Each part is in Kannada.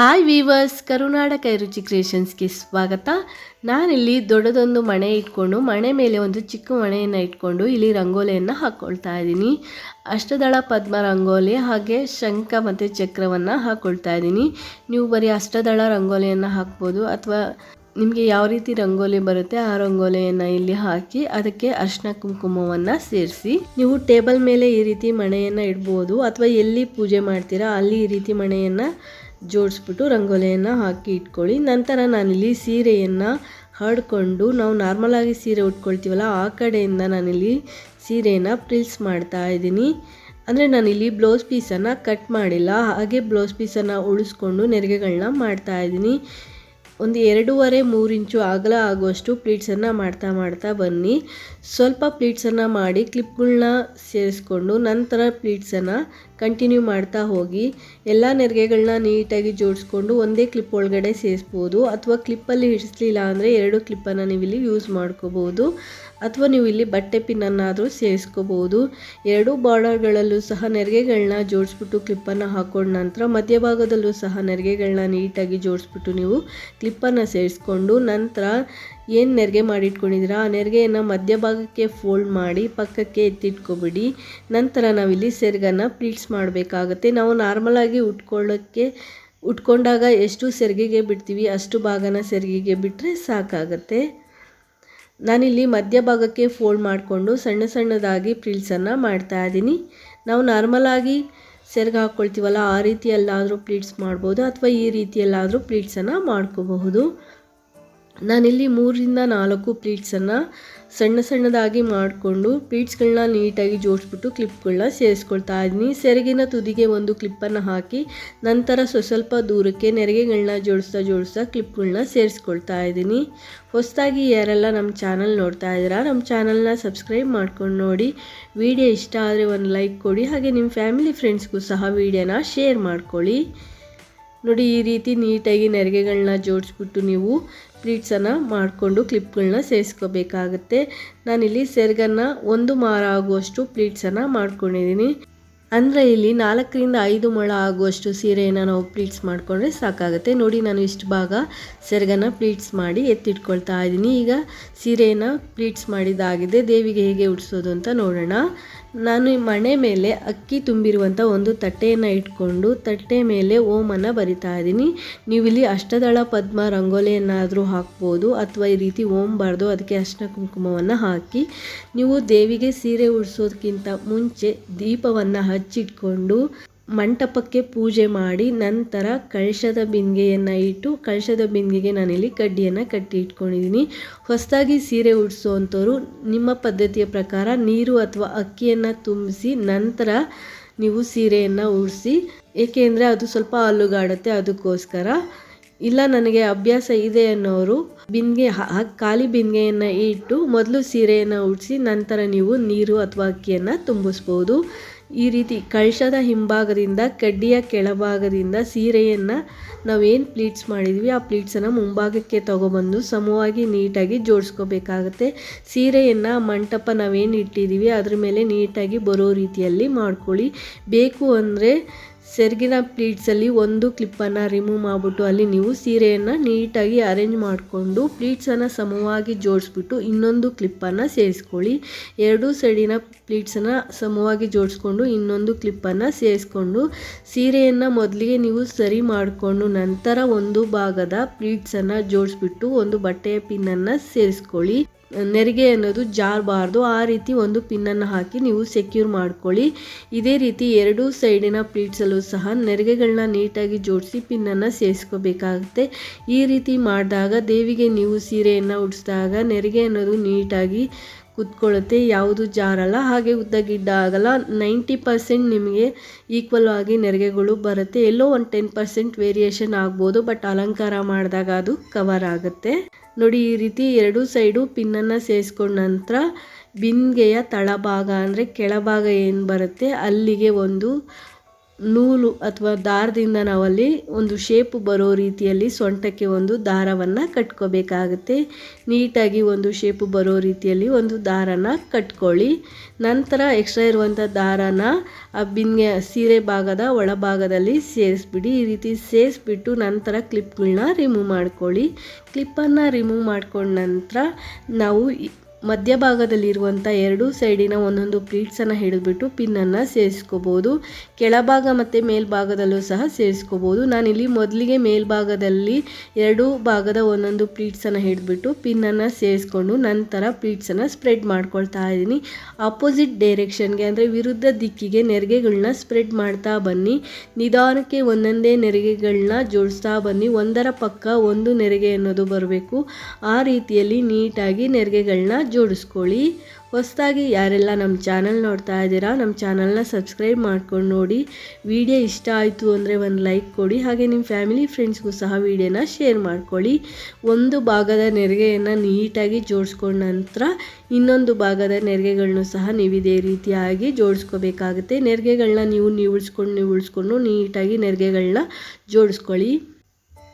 ಹಾಯ್ ವೀವರ್ಸ್ ಕರುನಾಡ ಕೈರುಚಿ ಕ್ರಿಯೇಷನ್ಸ್ಗೆ ಸ್ವಾಗತ. ನಾನಿಲ್ಲಿ ದೊಡ್ಡದೊಂದು ಮಣೆ ಇಟ್ಕೊಂಡು, ಮಣೆ ಮೇಲೆ ಒಂದು ಚಿಕ್ಕ ಮಣೆಯನ್ನು ಇಟ್ಕೊಂಡು ಇಲ್ಲಿ ರಂಗೋಲಿಯನ್ನು ಹಾಕ್ಕೊಳ್ತಾ ಇದ್ದೀನಿ. ಅಷ್ಟದಳ ಪದ್ಮ ರಂಗೋಲಿ ಹಾಗೆ ಶಂಖ ಮತ್ತು ಚಕ್ರವನ್ನು ಹಾಕ್ಕೊಳ್ತಾ ಇದ್ದೀನಿ. ನೀವು ಬರೀ ಅಷ್ಟದಳ ರಂಗೋಲಿಯನ್ನು ಹಾಕ್ಬೋದು, ಅಥವಾ ನಿಮಗೆ ಯಾವ ರೀತಿ ರಂಗೋಲಿ ಬರುತ್ತೆ ಆ ರಂಗೋಲಿಯನ್ನು ಇಲ್ಲಿ ಹಾಕಿ ಅದಕ್ಕೆ ಅರ್ಶಿನ ಕುಂಕುಮವನ್ನು ಸೇರಿಸಿ. ನೀವು ಟೇಬಲ್ ಮೇಲೆ ಈ ರೀತಿ ಮಣೆಯನ್ನು ಇಡ್ಬೋದು, ಅಥವಾ ಎಲ್ಲಿ ಪೂಜೆ ಮಾಡ್ತೀರಾ ಅಲ್ಲಿ ಈ ರೀತಿ ಮಣೆಯನ್ನು ಜೋಡಿಸ್ಬಿಟ್ಟು ರಂಗೋಲಿಯನ್ನು ಹಾಕಿ ಇಟ್ಕೊಳ್ಳಿ. ನಂತರ ನಾನಿಲ್ಲಿ ಸೀರೆಯನ್ನು ಹರಡ್ಕೊಂಡು ನಾವು ನಾರ್ಮಲಾಗಿ ಸೀರೆ ಉಟ್ಕೊಳ್ತೀವಲ್ಲ, ಆ ಕಡೆಯಿಂದ ನಾನಿಲ್ಲಿ ಸೀರೆಯನ್ನು ಪ್ರಿಲ್ಸ್ ಮಾಡ್ತಾ ಇದ್ದೀನಿ. ಅಂದರೆ ನಾನಿಲ್ಲಿ ಬ್ಲೌಸ್ ಪೀಸನ್ನು ಕಟ್ ಮಾಡಿಲ್ಲ, ಹಾಗೆ ಬ್ಲೌಸ್ ಪೀಸನ್ನು ಉಳಿಸ್ಕೊಂಡು ನೆರಿಗೆಗಳನ್ನ ಮಾಡ್ತಾ ಇದ್ದೀನಿ. ಒಂದು ಎರಡೂವರೆ ಮೂರು ಇಂಚು ಆಗಲ ಆಗುವಷ್ಟು ಪ್ಲೀಟ್ಸನ್ನು ಮಾಡ್ತಾ ಮಾಡ್ತಾ ಬನ್ನಿ. ಸ್ವಲ್ಪ ಪ್ಲೀಟ್ಸನ್ನು ಮಾಡಿ ಕ್ಲಿಪ್ಗಳನ್ನ ಸೇರಿಸ್ಕೊಂಡು ನಂತರ ಪ್ಲೀಟ್ಸನ್ನು ಕಂಟಿನ್ಯೂ ಮಾಡ್ತಾ ಹೋಗಿ ಎಲ್ಲ ನೆರಿಗೆಗಳನ್ನ ನೀಟಾಗಿ ಜೋಡಿಸ್ಕೊಂಡು ಒಂದೇ ಕ್ಲಿಪ್ ಒಳಗಡೆ ಸೇರಿಸ್ಬೋದು. ಅಥವಾ ಕ್ಲಿಪ್ಪಲ್ಲಿ ಹಿಡಿಸ್ಲಿಲ್ಲ ಅಂದರೆ ಎರಡು ಕ್ಲಿಪ್ಪನ್ನು ನೀವು ಇಲ್ಲಿ ಯೂಸ್ ಮಾಡ್ಕೋಬೋದು ಅಥವಾ ನೀವು ಇಲ್ಲಿ ಬಟ್ಟೆ ಪಿನ್ನನ್ನಾದರೂ ಸೇರಿಸ್ಕೋಬೋದು ಎರಡೂ ಬಾರ್ಡರ್ಗಳಲ್ಲೂ ಸಹ ನೆರಿಗೆಗಳನ್ನ ಜೋಡಿಸ್ಬಿಟ್ಟು ಕ್ಲಿಪ್ಪನ್ನು ಹಾಕೊಂಡ ನಂತರ ಮಧ್ಯಭಾಗದಲ್ಲೂ ಸಹ ನೆರಿಗೆಗಳನ್ನ ನೀಟಾಗಿ ಜೋಡಿಸ್ಬಿಟ್ಟು ನೀವು ಕ್ಲಿಪ್ಪನ್ನು ಸೇರಿಸ್ಕೊಂಡು ನಂತರ ಏನು ನೆರಿಗೆ ಮಾಡಿಟ್ಕೊಂಡಿದ್ದೀರಾ? ಆ ನೆರಿಗೆಯನ್ನು ಮಧ್ಯಭಾಗಕ್ಕೆ ಫೋಲ್ಡ್ ಮಾಡಿ ಪಕ್ಕಕ್ಕೆ ಎತ್ತಿಟ್ಕೊಬಿಡಿ. ನಂತರ ನಾವಿಲ್ಲಿ ಸೆರಗನ್ನು ಪ್ಲೀಟ್ಸ್ ಮಾಡಬೇಕಾಗತ್ತೆ. ನಾವು ನಾರ್ಮಲಾಗಿ ಉಟ್ಕೊಳ್ಳೋಕ್ಕೆ, ಉಟ್ಕೊಂಡಾಗ ಎಷ್ಟು ಸೆರಿಗೆಗೆ ಬಿಡ್ತೀವಿ, ಅಷ್ಟು ಭಾಗನ ಸೆರಿಗೆಗೆ ಬಿಟ್ಟರೆ ಸಾಕಾಗತ್ತೆ. ನಾನಿಲ್ಲಿ ಮಧ್ಯಭಾಗಕ್ಕೆ ಫೋಲ್ಡ್ ಮಾಡಿಕೊಂಡು ಸಣ್ಣ ಸಣ್ಣದಾಗಿ ಪ್ಲೀಟ್ಸನ್ನು ಮಾಡ್ತಾ ಇದ್ದೀನಿ. ನಾವು ನಾರ್ಮಲಾಗಿ ಸೆರ್ಗೆ ಹಾಕ್ಕೊಳ್ತೀವಲ್ಲ ಆ ರೀತಿಯಲ್ಲಾದರೂ ಪ್ಲೀಟ್ಸ್ ಮಾಡ್ಬೋದು ಅಥವಾ ಈ ರೀತಿಯಲ್ಲಾದರೂ ಪ್ಲೀಟ್ಸನ್ನು ಮಾಡ್ಕೋಬಹುದು. ನಾನಿಲ್ಲಿ ಮೂರರಿಂದ ನಾಲ್ಕು ಪ್ಲೀಟ್ಸನ್ನು ಸಣ್ಣ ಸಣ್ಣದಾಗಿ ಮಾಡಿಕೊಂಡು ಪ್ಲೀಟ್ಸ್ಗಳನ್ನ ನೀಟಾಗಿ ಜೋಡಿಸ್ಬಿಟ್ಟು ಕ್ಲಿಪ್ಗಳನ್ನ ಸೇರಿಸ್ಕೊಳ್ತಾ ಇದ್ದೀನಿ. ಸೆರಗಿನ ತುದಿಗೆ ಒಂದು ಕ್ಲಿಪ್ಪನ್ನು ಹಾಕಿ ನಂತರ ಸ್ವ ಸ್ವಲ್ಪ ದೂರಕ್ಕೆ ನೆರಿಗೆಗಳನ್ನ ಜೋಡಿಸ್ತಾ ಜೋಡಿಸ್ತಾ ಕ್ಲಿಪ್ಗಳನ್ನ ಸೇರಿಸ್ಕೊಳ್ತಾ ಇದ್ದೀನಿ. ಹೊಸದಾಗಿ ಯಾರೆಲ್ಲ ನಮ್ಮ ಚಾನಲ್ ನೋಡ್ತಾ ಇದ್ದೀರಾ, ನಮ್ಮ ಚಾನಲ್ನ ಸಬ್ಸ್ಕ್ರೈಬ್ ಮಾಡ್ಕೊಂಡು ನೋಡಿ. ವಿಡಿಯೋ ಇಷ್ಟ ಆದರೆ ಒಂದು ಲೈಕ್ ಕೊಡಿ, ಹಾಗೆ ನಿಮ್ಮ ಫ್ಯಾಮಿಲಿ ಫ್ರೆಂಡ್ಸ್ಗೂ ಸಹ ವಿಡಿಯೋನ ಶೇರ್ ಮಾಡ್ಕೊಳ್ಳಿ. ನೋಡಿ, ಈ ರೀತಿ ನೀಟಾಗಿ ನೆರಿಗೆಗಳನ್ನ ಜೋಡಿಸ್ಬಿಟ್ಟು ನೀವು ಪ್ಲೀಟ್ಸನ್ನು ಮಾಡಿಕೊಂಡು ಕ್ಲಿಪ್ಗಳನ್ನ ಸೇರಿಸ್ಕೋಬೇಕಾಗತ್ತೆ. ನಾನಿಲ್ಲಿ ಸೆರ್ಗನ್ನ ಒಂದು ಮಾರ ಆಗುವಷ್ಟು ಪ್ಲೀಟ್ಸನ್ನು ಮಾಡ್ಕೊಂಡಿದ್ದೀನಿ. ಅಂದರೆ ಇಲ್ಲಿ ನಾಲ್ಕರಿಂದ ಐದು ಮೊಳ ಆಗುವಷ್ಟು ಸೀರೆಯನ್ನು ನಾವು ಪ್ಲೀಟ್ಸ್ ಮಾಡಿಕೊಂಡ್ರೆ ಸಾಕಾಗುತ್ತೆ. ನೋಡಿ, ನಾನು ಇಷ್ಟು ಭಾಗ ಸೆರಗನ್ನು ಪ್ಲೀಟ್ಸ್ ಮಾಡಿ ಎತ್ತಿಟ್ಕೊಳ್ತಾ ಇದ್ದೀನಿ. ಈಗ ಸೀರೆಯನ್ನು ಪ್ಲೀಟ್ಸ್ ಮಾಡಿದ್ದಾಗಿದೆ. ದೇವಿಗೆ ಹೇಗೆ ಉಡಿಸೋದು ಅಂತ ನೋಡೋಣ. ನಾನು ಈ ಮಣೆ ಮೇಲೆ ಅಕ್ಕಿ ತುಂಬಿರುವಂಥ ಒಂದು ತಟ್ಟೆಯನ್ನು ಇಟ್ಕೊಂಡು ತಟ್ಟೆ ಮೇಲೆ ಓಮನ್ನು ಬರಿತಾ ಇದ್ದೀನಿ. ನೀವು ಇಲ್ಲಿ ಅಷ್ಟದಳ ಪದ್ಮ ರಂಗೋಲಿಯನ್ನಾದರೂ ಹಾಕ್ಬೋದು ಅಥವಾ ಈ ರೀತಿ ಓಂ ಬಾರ್ದು ಅದಕ್ಕೆ ಅರ್ಶಿನ ಕುಂಕುಮವನ್ನು ಹಾಕಿ ನೀವು ದೇವಿಗೆ ಸೀರೆ ಉಡಿಸೋದಕ್ಕಿಂತ ಮುಂಚೆ ದೀಪವನ್ನು ಹಚ್ಚಿಟ್ಕೊಂಡು ಮಂಟಪಕ್ಕೆ ಪೂಜೆ ಮಾಡಿ ನಂತರ ಕಳಶದ ಬಿಂದಿಗೆಯನ್ನು ಇಟ್ಟು ಕಳಶದ ಬಿಂದಿಗೆಗೆ ನಾನಿಲ್ಲಿ ಕಡ್ಡಿಯನ್ನು ಕಟ್ಟಿ ಇಟ್ಕೊಂಡಿದ್ದೀನಿ. ಹೊಸದಾಗಿ ಸೀರೆ ಉಡಿಸೋವಂಥವ್ರು ನಿಮ್ಮ ಪದ್ಧತಿಯ ಪ್ರಕಾರ ನೀರು ಅಥವಾ ಅಕ್ಕಿಯನ್ನು ತುಂಬಿಸಿ ನಂತರ ನೀವು ಸೀರೆಯನ್ನು ಉಡಿಸಿ ಏಕೆಂದರೆ ಅದು ಸ್ವಲ್ಪ ಅಲ್ಲುಗಾಡುತ್ತೆ ಅದಕ್ಕೋಸ್ಕರ. ಇಲ್ಲ, ನನಗೆ ಅಭ್ಯಾಸ ಇದೆ ಅನ್ನೋರು ಬಿಂದಿಗೆ ಖಾಲಿ ಬಿಂದಿಗೆಯನ್ನು ಇಟ್ಟು ಮೊದಲು ಸೀರೆಯನ್ನು ಉಡಿಸಿ ನಂತರ ನೀವು ನೀರು ಅಥವಾ ಅಕ್ಕಿಯನ್ನು ತುಂಬಿಸ್ಬೋದು. ಈ ರೀತಿ ಕಳಶದ ಹಿಂಭಾಗದಿಂದ, ಕಡ್ಡಿಯ ಕೆಳಭಾಗದಿಂದ ಸೀರೆಯನ್ನು ನಾವೇನು ಪ್ಲೀಟ್ಸ್ ಮಾಡಿದ್ವಿ, ಆ ಪ್ಲೀಟ್ಸನ್ನು ಮುಂಭಾಗಕ್ಕೆ ತೊಗೊಬಂದು ಸಮವಾಗಿ ನೀಟಾಗಿ ಜೋಡಿಸ್ಕೋಬೇಕಾಗತ್ತೆ. ಸೀರೆಯನ್ನು ಮಂಟಪ ನಾವೇನು ಇಟ್ಟಿದ್ದೀವಿ ಅದ್ರ ಮೇಲೆ ನೀಟಾಗಿ ಬರೋ ರೀತಿಯಲ್ಲಿ ಮಾಡ್ಕೊಳ್ಳಿ. ಬೇಕು ಅಂದರೆ ಸೆರಗಿನ ಪ್ಲೀಟ್ಸಲ್ಲಿ ಒಂದು ಕ್ಲಿಪ್ಪನ್ನು ರಿಮೂವ್ ಮಾಡಿಬಿಟ್ಟು ಅಲ್ಲಿ ನೀವು ಸೀರೆಯನ್ನು ನೀಟಾಗಿ ಅರೇಂಜ್ ಮಾಡಿಕೊಂಡು ಪ್ಲೀಟ್ಸನ್ನು ಸಮವಾಗಿ ಜೋಡಿಸ್ಬಿಟ್ಟು ಇನ್ನೊಂದು ಕ್ಲಿಪ್ಪನ್ನು ಸೇರಿಸ್ಕೊಳ್ಳಿ. ಎರಡೂ ಸೈಡಿನ ಪ್ಲೀಟ್ಸನ್ನು ಸಮವಾಗಿ ಜೋಡಿಸ್ಕೊಂಡು ಇನ್ನೊಂದು ಕ್ಲಿಪ್ಪನ್ನು ಸೇರಿಸ್ಕೊಂಡು ಸೀರೆಯನ್ನು ಮೊದಲಿಗೆ ನೀವು ಸರಿ ಮಾಡಿಕೊಂಡು ನಂತರ ಒಂದು ಭಾಗದ ಪ್ಲೀಟ್ಸನ್ನು ಜೋಡಿಸ್ಬಿಟ್ಟು ಒಂದು ಬಟ್ಟೆಯ ಪಿನ್ನನ್ನು ಸೇರಿಸ್ಕೊಳ್ಳಿ. ನೆರಿಗೆ ಅನ್ನೋದು ಜಾರಬಾರ್ದು. ಆ ರೀತಿ ಒಂದು ಪಿನ್ನನ್ನು ಹಾಕಿ ನೀವು ಸೆಕ್ಯೂರ್ ಮಾಡ್ಕೊಳ್ಳಿ. ಇದೇ ರೀತಿ ಎರಡೂ ಸೈಡಿನ ಪ್ಲೀಟ್ಸಲ್ಲೂ ಸಹ ನೆರಿಗೆಗಳನ್ನ ನೀಟಾಗಿ ಜೋಡಿಸಿ ಪಿನ್ನನ್ನು ಸೇರಿಸ್ಕೋಬೇಕಾಗುತ್ತೆ. ಈ ರೀತಿ ಮಾಡಿದಾಗ ದೇವಿಗೆ ನೀವು ಸೀರೆಯನ್ನು ಉಡಿಸಿದಾಗ ನೆರಿಗೆ ಅನ್ನೋದು ನೀಟಾಗಿ ಕುತ್ಕೊಳ್ಳುತ್ತೆ. ಯಾವುದು ಜಾರಲ್ಲ, ಹಾಗೆ ಉದ್ದ ಗಿಡ್ಡ ಆಗಲ್ಲ. ನೈಂಟಿ ಪರ್ಸೆಂಟ್ ನಿಮಗೆ ಈಕ್ವಲ್ ಆಗಿ ನೆರಿಗೆಗಳು ಬರುತ್ತೆ. ಎಲ್ಲೋ ಒಂದು ಟೆನ್ ಪರ್ಸೆಂಟ್ ವೇರಿಯೇಷನ್ ಆಗ್ಬೋದು ಬಟ್ ಅಲಂಕಾರ ಮಾಡಿದಾಗ ಅದು ಕವರ್ ಆಗುತ್ತೆ. ನೋಡಿ, ಈ ರೀತಿ ಎರಡೂ ಸೈಡು ಪಿನ್ನನ್ನು ಸೇರಿಸ್ಕೊಂಡ ನಂತರ ಬಿಂದಿಗೆಯ ತಳಭಾಗ ಅಂದರೆ ಕೆಳಭಾಗ ಏನು ಬರುತ್ತೆ, ಅಲ್ಲಿಗೆ ಒಂದು ನೂಲು ಅಥವಾ ದಾರದಿಂದ ನಾವಲ್ಲಿ ಒಂದು ಶೇಪ್ ಬರೋ ರೀತಿಯಲ್ಲಿ ಸೊಂಟಕ್ಕೆ ಒಂದು ದಾರವನ್ನು ಕಟ್ಕೋಬೇಕಾಗುತ್ತೆ. ನೀಟಾಗಿ ಒಂದು ಶೇಪ್ ಬರೋ ರೀತಿಯಲ್ಲಿ ಒಂದು ದಾರನ ಕಟ್ಕೊಳ್ಳಿ. ನಂತರ ಎಕ್ಸ್ಟ್ರಾ ಇರುವಂಥ ದಾರನ ಆ ಬಿನ್ಗೆ, ಸೀರೆ ಭಾಗದ ಒಳಭಾಗದಲ್ಲಿ ಸೇರಿಸ್ಬಿಡಿ. ಈ ರೀತಿ ಸೇರಿಸ್ಬಿಟ್ಟು ನಂತರ ಕ್ಲಿಪ್ಗಳನ್ನ ರಿಮೂವ್ ಮಾಡ್ಕೊಳ್ಳಿ. ಕ್ಲಿಪ್ಪನ್ನು ರಿಮೂವ್ ಮಾಡ್ಕೊಂಡ ನಂತರ ನಾವು ಮಧ್ಯಭಾಗದಲ್ಲಿರುವಂಥ ಎರಡು ಸೈಡಿನ ಒಂದೊಂದು ಪ್ಲೀಟ್ಸನ್ನು ಹಿಡಿದ್ಬಿಟ್ಟು ಪಿನ್ನನ್ನು ಸೇರಿಸ್ಕೋಬೋದು. ಕೆಳಭಾಗ ಮತ್ತು ಮೇಲ್ಭಾಗದಲ್ಲೂ ಸಹ ಸೇರಿಸ್ಕೋಬೋದು. ನಾನಿಲ್ಲಿ ಮೊದಲಿಗೆ ಮೇಲ್ಭಾಗದಲ್ಲಿ ಎರಡೂ ಭಾಗದ ಒಂದೊಂದು ಪ್ಲೀಟ್ಸನ್ನು ಹಿಡಿದ್ಬಿಟ್ಟು ಪಿನ್ನನ್ನು ಸೇರಿಸ್ಕೊಂಡು ನಂತರ ಪ್ಲೀಟ್ಸನ್ನು ಸ್ಪ್ರೆಡ್ ಮಾಡ್ಕೊಳ್ತಾ ಇದ್ದೀನಿ. ಆಪೋಸಿಟ್ ಡೈರೆಕ್ಷನ್ಗೆ ಅಂದರೆ ವಿರುದ್ಧ ದಿಕ್ಕಿಗೆ ನೆರಿಗೆಗಳನ್ನ ಸ್ಪ್ರೆಡ್ ಮಾಡ್ತಾ ಬನ್ನಿ. ನಿಧಾನಕ್ಕೆ ಒಂದೊಂದೇ ನೆರಿಗೆಗಳನ್ನ ಜೋಡಿಸ್ತಾ ಬನ್ನಿ. ಒಂದರ ಪಕ್ಕ ಒಂದು ನೆರಿಗೆ ಅನ್ನೋದು ಬರಬೇಕು. ಆ ರೀತಿಯಲ್ಲಿ ನೀಟಾಗಿ ನೆರಿಗೆಗಳನ್ನ ಜೋಡಿಸ್ಕೊಳ್ಳಿ. ಹೊಸದಾಗಿ ಯಾರೆಲ್ಲ ನಮ್ಮ ಚಾನಲ್ ನೋಡ್ತಾ ಇದ್ದೀರಾ, ನಮ್ಮ ಚಾನಲ್ನ ಸಬ್ಸ್ಕ್ರೈಬ್ ಮಾಡ್ಕೊಂಡು ನೋಡಿ. ವಿಡಿಯೋ ಇಷ್ಟ ಆಯಿತು ಅಂದರೆ ಒಂದು ಲೈಕ್ ಕೊಡಿ, ಹಾಗೆ ನಿಮ್ಮ ಫ್ಯಾಮಿಲಿ ಫ್ರೆಂಡ್ಸ್ಗೂ ಸಹ ವಿಡಿಯೋನ ಶೇರ್ ಮಾಡ್ಕೊಳ್ಳಿ. ಒಂದು ಭಾಗದ ನೆರಿಗೆಯನ್ನು ನೀಟಾಗಿ ಜೋಡಿಸ್ಕೊಂಡ ನಂತರ ಇನ್ನೊಂದು ಭಾಗದ ನೆರಿಗೆಗಳನ್ನೂ ಸಹ ನೀವು ಇದೇ ರೀತಿಯಾಗಿ ಜೋಡಿಸ್ಕೋಬೇಕಾಗುತ್ತೆ. ನೆರಿಗೆಗಳನ್ನ ನೀವು ನೀವುಳಿಸ್ಕೊಂಡು ನೀವುಳಿಸ್ಕೊಂಡು ನೀಟಾಗಿ ನೆರಿಗೆಗಳನ್ನ ಜೋಡಿಸ್ಕೊಳ್ಳಿ.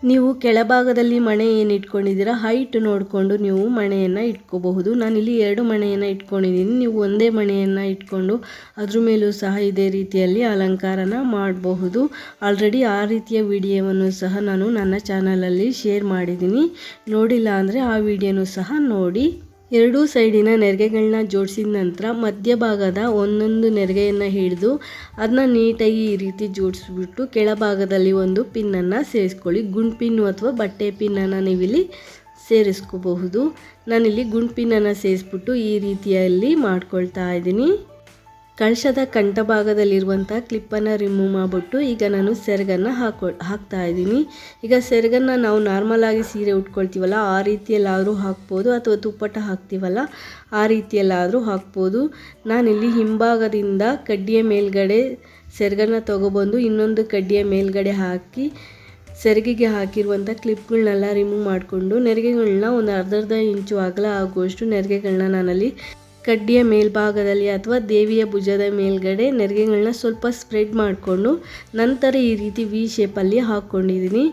ನೀವು ಕೆಳಭಾಗದಲ್ಲಿ ಮಣೆ ಏನು ಇಟ್ಕೊಂಡಿದ್ದೀರಾ ಹೈಟ್ ನೋಡಿಕೊಂಡು ನೀವು ಮಣೆಯನ್ನು ಇಟ್ಕೋಬಹುದು. ನಾನಿಲ್ಲಿ ಎರಡು ಮಣೆಯನ್ನು ಇಟ್ಕೊಂಡಿದ್ದೀನಿ. ನೀವು ಒಂದೇ ಮಣೆಯನ್ನು ಇಟ್ಕೊಂಡು ಅದ್ರ ಮೇಲೂ ಸಹ ಇದೇ ರೀತಿಯಲ್ಲಿ ಅಲಂಕಾರನ ಮಾಡಬಹುದು. ಆಲ್ರೆಡಿ ಆ ರೀತಿಯ ವಿಡಿಯೋವನ್ನು ಸಹ ನಾನು ನನ್ನ ಚಾನಲಲ್ಲಿ ಶೇರ್ ಮಾಡಿದ್ದೀನಿ. ನೋಡಿಲ್ಲ ಅಂದರೆ ಆ ವಿಡಿಯೋನೂ ಸಹ ನೋಡಿ. ಎರಡೂ ಸೈಡಿನ ನೆರಿಗೆಗಳನ್ನ ಜೋಡಿಸಿದ ನಂತರ ಮಧ್ಯಭಾಗದ ಒಂದೊಂದು ನೆರಿಗೆಯನ್ನು ಹಿಡಿದು ಅದನ್ನ ನೀಟಾಗಿ ಈ ರೀತಿ ಜೋಡಿಸ್ಬಿಟ್ಟು ಕೆಳಭಾಗದಲ್ಲಿ ಒಂದು ಪಿನ್ನನ್ನು ಸೇರಿಸ್ಕೊಳ್ಳಿ. ಗುಂಡ್ ಪಿನ್ನು ಅಥವಾ ಬಟ್ಟೆ ಪಿನ್ನನ್ನು ನೀವಿಲ್ಲಿ ಸೇರಿಸ್ಕೋಬಹುದು. ನಾನಿಲ್ಲಿ ಗುಂಡ್ ಪಿನ್ನನ್ನು ಸೇರಿಸ್ಬಿಟ್ಟು ಈ ರೀತಿಯಲ್ಲಿ ಮಾಡ್ಕೊಳ್ತಾ ಇದ್ದೀನಿ. ಕಳಶದ ಕಂಠ ಭಾಗದಲ್ಲಿರುವಂಥ ಕ್ಲಿಪ್ಪನ್ನು ರಿಮೂವ್ ಮಾಡಿಬಿಟ್ಟು ಈಗ ನಾನು ಸೆರಗನ್ನು ಹಾಕೊ, ಹಾಕ್ತಾ ಇದ್ದೀನಿ. ಈಗ ಸೆರಗನ್ನು ನಾವು ನಾರ್ಮಲಾಗಿ ಸೀರೆ ಉಟ್ಕೊಳ್ತೀವಲ್ಲ, ಆ ರೀತಿಯಲ್ಲಾದರೂ ಹಾಕ್ಬೋದು ಅಥವಾ ತುಪ್ಪಟ ಹಾಕ್ತೀವಲ್ಲ, ಆ ರೀತಿಯಲ್ಲಾದರೂ ಹಾಕ್ಬೋದು. ನಾನಿಲ್ಲಿ ಹಿಂಭಾಗದಿಂದ ಕಡ್ಡಿಯ ಮೇಲ್ಗಡೆ ಸೆರಗನ್ನು ತೊಗೊಬಂದು ಇನ್ನೊಂದು ಕಡ್ಡಿಯ ಮೇಲ್ಗಡೆ ಹಾಕಿ, ಸೆರಗಿಗೆ ಹಾಕಿರುವಂಥ ಕ್ಲಿಪ್ಗಳನ್ನೆಲ್ಲ ರಿಮೂವ್ ಮಾಡಿಕೊಂಡು ನೆರಿಗೆಗಳನ್ನ ಒಂದು ಅರ್ಧರ್ಧ ಅರ್ಧ ಇಂಚು ಅಗಲ ಆಗುವಷ್ಟು ನೆರಿಗೆಗಳನ್ನ ನಾನಲ್ಲಿ ಕಡ್ಡಿಯ ಮೇಲ್ಭಾಗದಲ್ಲಿ ಅಥವಾ ದೇವಿಯ ಭುಜದ ಮೇಲ್ಗಡೆ ನೆರಿಗೆಗಳನ್ನ ಸ್ವಲ್ಪ ಸ್ಪ್ರೆಡ್ ಮಾಡಿಕೊಂಡು ನಂತರ ಈ ರೀತಿ ವಿ ಶೇಪಲ್ಲಿ ಹಾಕ್ಕೊಂಡಿದ್ದೀನಿ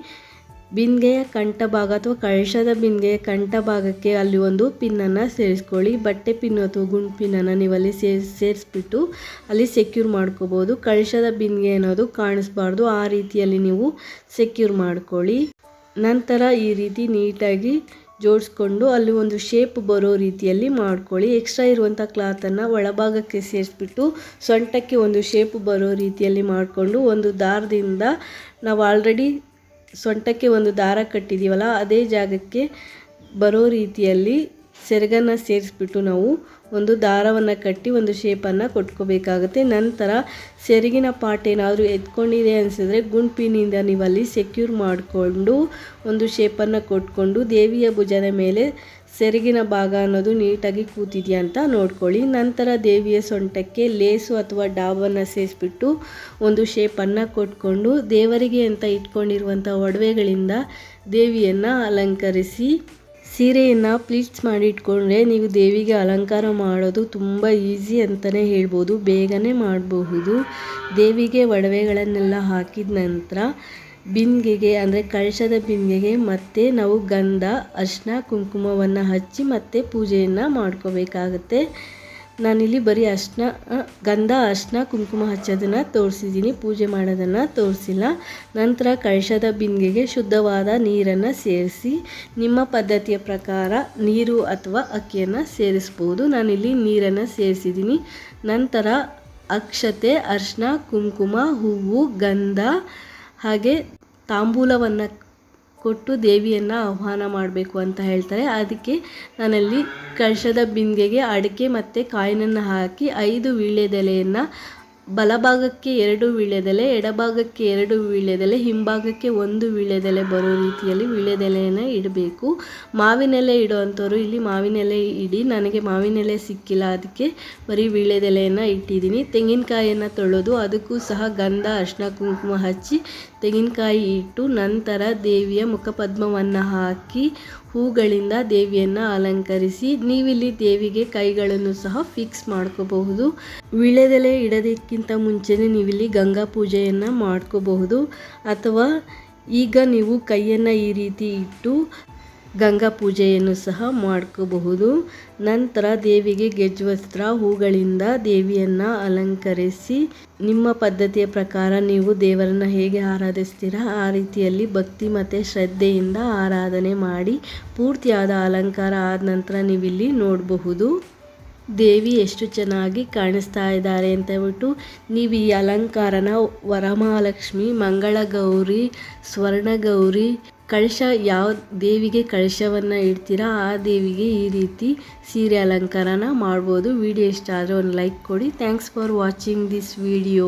ಬಿಂದಿಗೆಯ ಕಂಠ ಭಾಗ ಅಥವಾ ಕಳಶದ ಬಿಂದಿಗೆಯ ಕಂಠ ಭಾಗಕ್ಕೆ ಅಲ್ಲಿ ಒಂದು ಪಿನ್ನನ್ನು ಸೇರಿಸ್ಕೊಳ್ಳಿ. ಬಟ್ಟೆ ಪಿನ್ ಅಥವಾ ಗುಂಡು ಪಿನ್ನನ್ನು ನೀವು ಅಲ್ಲಿ ಸೇರ್, ಸೇರಿಸ್ಬಿಟ್ಟು ಅಲ್ಲಿ ಸೆಕ್ಯೂರ್ ಮಾಡ್ಕೋಬೋದು. ಕಳಶದ ಬಿಂದಿಗೆ ಅನ್ನೋದು ಕಾಣಿಸ್ಬಾರ್ದು, ಆ ರೀತಿಯಲ್ಲಿ ನೀವು ಸೆಕ್ಯೂರ್ ಮಾಡ್ಕೊಳ್ಳಿ. ನಂತರ ಈ ರೀತಿ ನೀಟಾಗಿ ಜೋಡಿಸ್ಕೊಂಡು ಅಲ್ಲಿ ಒಂದು ಶೇಪ್ ಬರೋ ರೀತಿಯಲ್ಲಿ ಮಾಡ್ಕೊಳ್ಳಿ. ಎಕ್ಸ್ಟ್ರಾ ಇರುವಂಥ ಕ್ಲಾತನ್ನು ಒಳಭಾಗಕ್ಕೆ ಸೇರಿಸ್ಬಿಟ್ಟು ಸೊಂಟಕ್ಕೆ ಒಂದು ಶೇಪ್ ಬರೋ ರೀತಿಯಲ್ಲಿ ಮಾಡಿಕೊಂಡು ಒಂದು ದಾರದಿಂದ ನಾವು ಆಲ್ರೆಡಿ ಸೊಂಟಕ್ಕೆ ಒಂದು ದಾರ ಕಟ್ಟಿದ್ದೀವಲ್ಲ ಅದೇ ಜಾಗಕ್ಕೆ ಬರೋ ರೀತಿಯಲ್ಲಿ ಸೆರಗನ್ನು ಸೇರಿಸ್ಬಿಟ್ಟು ನಾವು ಒಂದು ದಾರವನ್ನು ಕಟ್ಟಿ ಒಂದು ಶೇಪನ್ನು ಕೊಟ್ಕೋಬೇಕಾಗುತ್ತೆ. ನಂತರ ಸೆರಗಿನ ಪಾಟ್ ಏನಾದರೂ ಎತ್ಕೊಂಡಿದೆ ಅನಿಸಿದ್ರೆ ಗುಂಪಿನಿಂದ ಅಲ್ಲಿ ಸೆಕ್ಯೂರ್ ಮಾಡಿಕೊಂಡು ಒಂದು ಶೇಪನ್ನು ಕೊಟ್ಕೊಂಡು ದೇವಿಯ ಭುಜದ ಮೇಲೆ ಸೆರಗಿನ ಭಾಗ ಅನ್ನೋದು ನೀಟಾಗಿ ಕೂತಿದೆಯಾ ಅಂತ ನೋಡ್ಕೊಳ್ಳಿ. ನಂತರ ದೇವಿಯ ಸೊಂಟಕ್ಕೆ ಲೇಸು ಅಥವಾ ಡಾಬನ್ನು ಸೇರಿಸ್ಬಿಟ್ಟು ಒಂದು ಶೇಪನ್ನು ಕೊಟ್ಕೊಂಡು ದೇವರಿಗೆ ಅಂತ ಇಟ್ಕೊಂಡಿರುವಂಥ ಒಡವೆಗಳಿಂದ ದೇವಿಯನ್ನು ಅಲಂಕರಿಸಿ ಸೀರೆಯನ್ನು ಪ್ಲೀಟ್ಸ್ ಮಾಡಿ ಇಟ್ಕೊಂಡ್ರೆ ನೀವು ದೇವಿಗೆ ಅಲಂಕಾರ ಮಾಡೋದು ತುಂಬ ಈಸಿ ಅಂತಲೇ ಹೇಳ್ಬೋದು, ಬೇಗನೆ ಮಾಡಬಹುದು. ದೇವಿಗೆ ಒಡವೆಗಳನ್ನೆಲ್ಲ ಹಾಕಿದ ನಂತರ ಬಿಂದಿಗೆಗೆ ಅಂದರೆ ಕಳಶದ ಬಿಂದಿಗೆಗೆ ಮತ್ತೆ ನಾವು ಗಂಧ ಅರಿಶಿನ ಕುಂಕುಮವನ್ನು ಹಚ್ಚಿ ಮತ್ತೆ ಪೂಜೆಯನ್ನು ಮಾಡ್ಕೋಬೇಕಾಗತ್ತೆ. ನಾನಿಲ್ಲಿ ಬರೀ ಅರ್ಶಿನ ಗಂಧ, ಅರಿಶಿನ, ಕುಂಕುಮ ಹಚ್ಚೋದನ್ನು ತೋರಿಸಿದ್ದೀನಿ. ಪೂಜೆ ಮಾಡೋದನ್ನು ತೋರಿಸಿಲ್ಲ. ನಂತರ ಕಳಶದ ಬಿಂದಿಗೆಗೆ ಶುದ್ಧವಾದ ನೀರನ್ನು ಸೇರಿಸಿ, ನಿಮ್ಮ ಪದ್ಧತಿಯ ಪ್ರಕಾರ ನೀರು ಅಥವಾ ಅಕ್ಕಿಯನ್ನು ಸೇರಿಸ್ಬೋದು. ನಾನಿಲ್ಲಿ ನೀರನ್ನು ಸೇರಿಸಿದ್ದೀನಿ. ನಂತರ ಅಕ್ಷತೆ, ಅರ್ಶಿನ, ಕುಂಕುಮ, ಹೂವು, ಗಂಧ ಹಾಗೆ ತಾಂಬೂಲವನ್ನು ಕೊಟ್ಟು ದೇವಿಯನ್ನು ಆಹ್ವಾನ ಮಾಡಬೇಕು ಅಂತ ಹೇಳ್ತಾರೆ. ಅದಕ್ಕೆ ನಾನಲ್ಲಿ ಕಳಶದ ಬಿಂದಿಗೆಗೆ ಅಡಿಕೆ ಮತ್ತು ಕಾಯಿನನ್ನು ಹಾಕಿ ಐದು ವೀಳ್ಯದೆಲೆಯನ್ನು, ಬಲಭಾಗಕ್ಕೆ ಎರಡು ವೀಳ್ಯದೆಲೆ, ಎಡಭಾಗಕ್ಕೆ ಎರಡು ವೀಳ್ಯದೆಲೆ, ಹಿಂಭಾಗಕ್ಕೆ ಒಂದು ವೀಳ್ಯದೆಲೆ ಬರೋ ರೀತಿಯಲ್ಲಿ ವೀಳ್ಯದೆಲೆಯನ್ನು ಇಡಬೇಕು. ಮಾವಿನೆಲೆ ಇಡೋವಂಥವ್ರು ಇಲ್ಲಿ ಮಾವಿನೆಲೆ ಇಡಿ, ನನಗೆ ಮಾವಿನೆಲೆ ಸಿಕ್ಕಿಲ್ಲ, ಅದಕ್ಕೆ ಬರೀ ವೀಳ್ಯದೆಲೆಯನ್ನು ಇಟ್ಟಿದ್ದೀನಿ. ತೆಂಗಿನಕಾಯಿಯನ್ನು ತೊಳೆದು ಅದಕ್ಕೂ ಸಹ ಗಂಧ, ಅರ್ಶಿನ, ಕುಂಕುಮ ಹಚ್ಚಿ ತೆಂಗಿನಕಾಯಿ ಇಟ್ಟು ನಂತರ ದೇವಿಯ ಮುಖಪದ್ಮವನ್ನು ಹಾಕಿ ಹೂಗಳಿಂದ ದೇವಿಯನ್ನು ಅಲಂಕರಿಸಿ ನೀವಿಲ್ಲಿ ದೇವಿಗೆ ಕೈಗಳನ್ನು ಸಹ ಫಿಕ್ಸ್ ಮಾಡ್ಕೋಬಹುದು. ವಿಳೆದೆಲೆ ಇಡೋದಕ್ಕಿಂತ ಮುಂಚೆನೇ ನೀವಿಲ್ಲಿ ಗಂಗಾ ಪೂಜೆಯನ್ನು ಮಾಡ್ಕೋಬಹುದು. ಅಥವಾ ಈಗ ನೀವು ಕೈಯನ್ನು ಈ ರೀತಿ ಇಟ್ಟು ಗಂಗಾ ಪೂಜೆಯನ್ನು ಸಹ ಮಾಡ್ಕೋಬಹುದು. ನಂತರ ದೇವಿಗೆ ಗೆಜ್ವಸ್ತ್ರ ಹೂಗಳಿಂದ ದೇವಿಯನ್ನು ಅಲಂಕರಿಸಿ, ನಿಮ್ಮ ಪದ್ಧತಿಯ ಪ್ರಕಾರ ನೀವು ದೇವರನ್ನು ಹೇಗೆ ಆರಾಧಿಸ್ತೀರಾ ಆ ರೀತಿಯಲ್ಲಿ ಭಕ್ತಿ ಮತ್ತು ಶ್ರದ್ಧೆಯಿಂದ ಆರಾಧನೆ ಮಾಡಿ, ಪೂರ್ತಿಯಾದ ಅಲಂಕಾರ ಆದ ನಂತರ ನೀವಿಲ್ಲಿ ನೋಡಬಹುದು. ದೇವಿ ಎಷ್ಟು ಚೆನ್ನಾಗಿ ಕಾಣಿಸ್ತಾ ಇದ್ದಾರೆ ಅಂತ ಹೇಳ್ಬಿಟ್ಟು, ನೀವು ಈ ಅಲಂಕಾರನ ವರಮಹಾಲಕ್ಷ್ಮಿ, ಮಂಗಳಗೌರಿ, ಸ್ವರ್ಣಗೌರಿ ಕಳಶ, ಯಾವ ದೇವಿಗೆ ಕಳಶವನ್ನು ಇಡ್ತೀರಾ, ಆ ದೇವಿಗೆ ಈ ರೀತಿ ಸೀರೆ ಅಲಂಕಾರನ ಮಾಡ್ಬೋದು. ವಿಡಿಯೋ ಇಷ್ಟ ಆದರೆ ಒಂದು ಲೈಕ್ ಕೊಡಿ. Thanks for watching this video